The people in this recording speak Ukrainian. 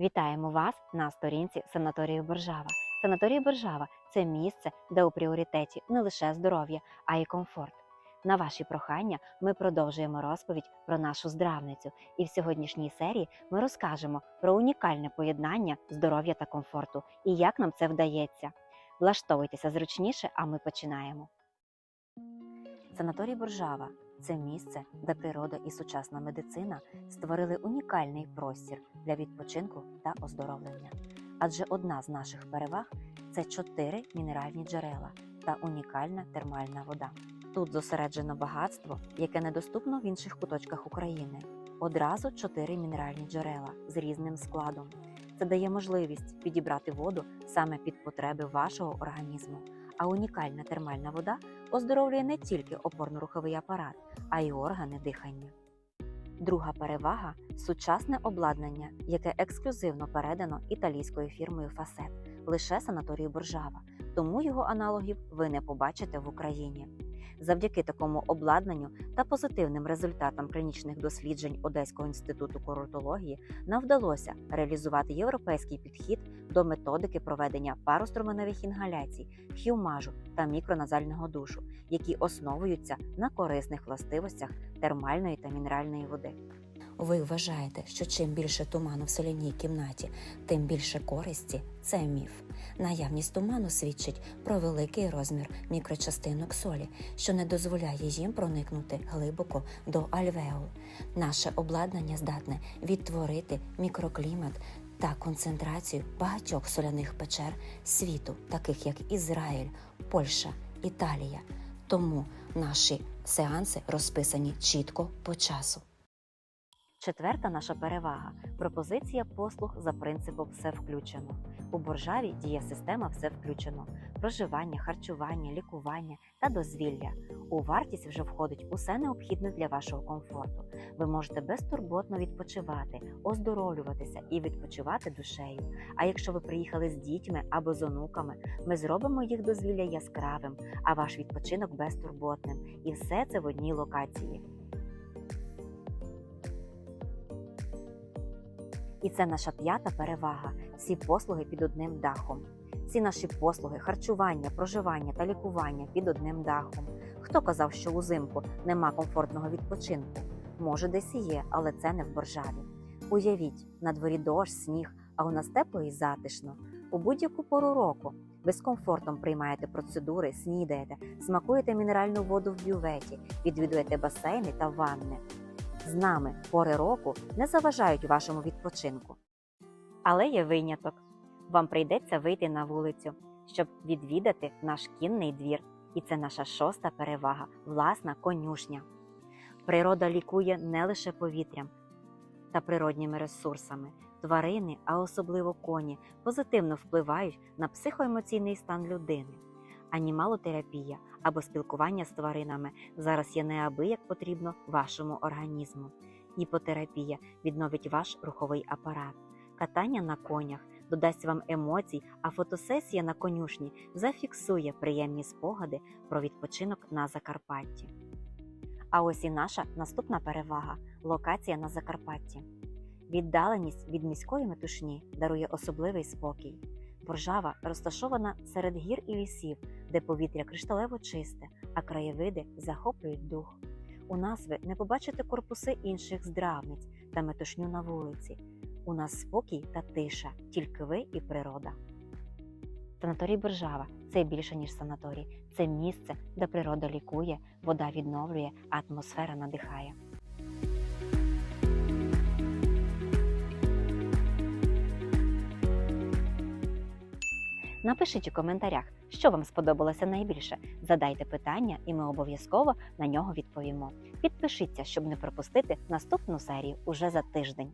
Вітаємо вас на сторінці санаторію Боржава. Санаторій Боржава це місце, де у пріоритеті не лише здоров'я, а й комфорт. На ваші прохання ми продовжуємо розповідь про нашу здравницю, і в сьогоднішній серії ми розкажемо про унікальне поєднання здоров'я та комфорту і як нам це вдається. Влаштовуйтеся зручніше, а ми починаємо. Санаторій Боржава це місце, де природа і сучасна медицина створили унікальний простір для відпочинку та оздоровлення. Адже одна з наших переваг це чотири мінеральні джерела та унікальна термальна вода. Тут зосереджено багатство, яке недоступно в інших куточках України. Одразу чотири мінеральні джерела з різним складом. Це дає можливість підібрати воду саме під потреби вашого організму. А унікальна термальна вода оздоровлює не тільки опорно-руховий апарат, а й органи дихання. Друга перевага сучасне обладнання, яке ексклюзивно передано італійською фірмою Фасет, лише санаторію Боржава, тому його аналогів ви не побачите в Україні. Завдяки такому обладнанню та позитивним результатам клінічних досліджень Одеського інституту курортології нам вдалося реалізувати європейський підхід до методики проведення пароструменевих інгаляцій, хюмажу та мікроназального душу, які основуються на корисних властивостях термальної та мінеральної води. Ви вважаєте, що чим більше туману в соляній кімнаті, тим більше користі це міф. Наявність туману свідчить про великий розмір мікрочастинок солі, що не дозволяє їм проникнути глибоко до альвеол. Наше обладнання здатне відтворити мікроклімат та концентрацію багатьох соляних печер світу, таких як Ізраїль, Польща, Італія. Тому наші сеанси розписані чітко по часу. Четверта наша перевага пропозиція послуг за принципом все включено. У боржаві діє система все включено: проживання, харчування, лікування та дозвілля. У вартість вже входить усе необхідне для вашого комфорту. Ви можете безтурботно відпочивати, оздоровлюватися і відпочивати душею. А якщо ви приїхали з дітьми або з онуками, ми зробимо їх дозвілля яскравим, а ваш відпочинок безтурботним. І все це в одній локації. І це наша п'ята перевага всі послуги під одним дахом. Всі наші послуги, харчування, проживання та лікування під одним дахом. Хто казав, що узимку нема комфортного відпочинку? Може, десь і є, але це не в боржаві. Уявіть, на дворі дощ, сніг, а у нас тепло і затишно. У будь-яку пору року ви з комфортом приймаєте процедури, снідаєте, смакуєте мінеральну воду в бюветі, відвідуєте басейни та ванни. З нами пори року не заважають вашому відпочинку. Але є виняток. Вам прийдеться вийти на вулицю, щоб відвідати наш кінний двір. І це наша шоста перевага власна конюшня. Природа лікує не лише повітрям та природніми ресурсами. Тварини, а особливо коні, позитивно впливають на психоемоційний стан людини. Анімалотерапія або спілкування з тваринами зараз є неабияк потрібно вашому організму. Іпотерапія відновить ваш руховий апарат. Катання на конях додасть вам емоцій, а фотосесія на конюшні зафіксує приємні спогади про відпочинок на Закарпатті. А ось і наша наступна перевага локація на Закарпатті. Віддаленість від міської метушні дарує особливий спокій. Боржава розташована серед гір і лісів, де повітря кришталево чисте, а краєвиди захоплюють дух. У нас ви не побачите корпуси інших здравниць та метушню на вулиці. У нас спокій та тиша, тільки ви і природа. Санаторій Боржава це більше, ніж санаторій. Це місце, де природа лікує, вода відновлює, а атмосфера надихає. Напишіть у коментарях, що вам сподобалося найбільше. Задайте питання, і ми обов'язково на нього відповімо. Підпишіться, щоб не пропустити наступну серію уже за тиждень.